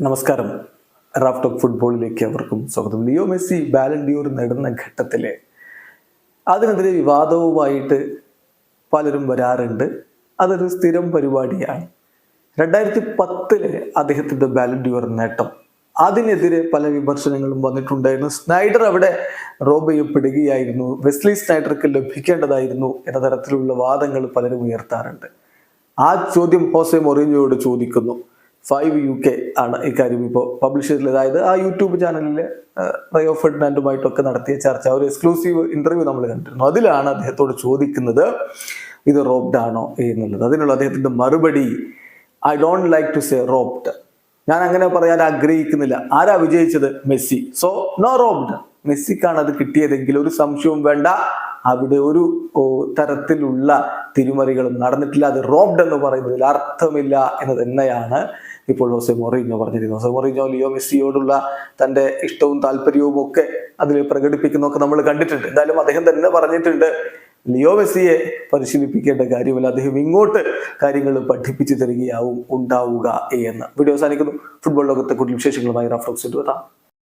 നമസ്കാരം. റാഫ്റ്റോക് ഫുട്ബോളിലേക്ക് അവർക്കും സ്വാഗതം. ലിയോ മെസ്സി ബാലൻഡിയോർ നേടുന്ന ഘട്ടത്തിലെ അതിനെതിരെ വിവാദവുമായിട്ട് പലരും വരാറുണ്ട്. അതൊരു സ്ഥിരം പരിപാടിയാണ്. രണ്ടായിരത്തി പത്തിൽ അദ്ദേഹത്തിന്റെ ബാലൻഡിയോർ നേട്ടം. അതിനെതിരെ പല വിമർശനങ്ങളും വന്നിട്ടുണ്ടായിരുന്നു. സ്നൈഡർ അവിടെ റോബ് ചെയ്യപ്പെടുകയായിരുന്നു. വെസ്ലി സ്നൈഡർക്ക് ലഭിക്കേണ്ടതായിരുന്നു എന്ന തരത്തിലുള്ള വാദങ്ങൾ പലരും ഉയർത്താറുണ്ട്. ആ ചോദ്യം ഹോസെ മൊറീനിയോട് ചോദിക്കുന്നു. ഫൈവ് യു കെ ആണ് ഇക്കാര്യം ഇപ്പോൾ പബ്ലിഷ് ചെയ്തിട്ടുള്ളത്. അതായത് ആ യൂട്യൂബ് ചാനലിൽ റയോ ഫെഡ്നാൻഡുമായിട്ടൊക്കെ നടത്തിയ ചർച്ച ഒരു എക്സ്ക്ലൂസീവ് ഇന്റർവ്യൂ നമ്മൾ കണ്ടിരുന്നു. അതിലാണ് അദ്ദേഹത്തോട് ചോദിക്കുന്നത് ഇത് റോബ്ഡ് ആണോ എന്നുള്ളത്? അതിനുള്ള അദ്ദേഹത്തിന്റെ മറുപടി I don't like to say robbed ഞാൻ അങ്ങനെ പറയാൻ ആഗ്രഹിക്കുന്നില്ല. ആരാ വിജയിച്ചത്? മെസ്സി. സോ നോ റോബ്ഡ് മെസ്സിക്കാണ് അത് കിട്ടിയതെങ്കിൽ ഒരു സംശയവും വേണ്ട. അവിടെ ഒരു തരത്തിലുള്ള തിരിമറികളും നടന്നിട്ടില്ല. അത് റോബ്ഡ് എന്ന് പറയുന്നതിൽ അർത്ഥമില്ല എന്ന് തന്നെയാണ് ഇപ്പോൾ ഹോസെ മൊറീഞ്ഞോ പറഞ്ഞിരുന്നു. ഹോസെ മൊറീഞ്ഞോ ലിയോ മെസ്സിയോടുള്ള തന്റെ ഇഷ്ടവും താല്പര്യവും ഒക്കെ അതിൽ പ്രകടിപ്പിക്കുന്നൊക്കെ നമ്മൾ കണ്ടിട്ടുണ്ട്. എന്തായാലും അദ്ദേഹം തന്നെ പറഞ്ഞിട്ടുണ്ട് ലിയോ മെസ്സിയെ പരിശീലിപ്പിക്കേണ്ട കാര്യമല്ല അദ്ദേഹം ഇങ്ങോട്ട് കാര്യങ്ങൾ പഠിപ്പിച്ചു തരികയാവും ഉണ്ടാവുക എന്ന്. വീഡിയോ അവസാനിക്കുന്നു. ഫുട്ബോൾ ലോകത്തെ കൂടുതൽ വിശേഷങ്ങളുമായി റഫ്ലോക്സ് എത്താം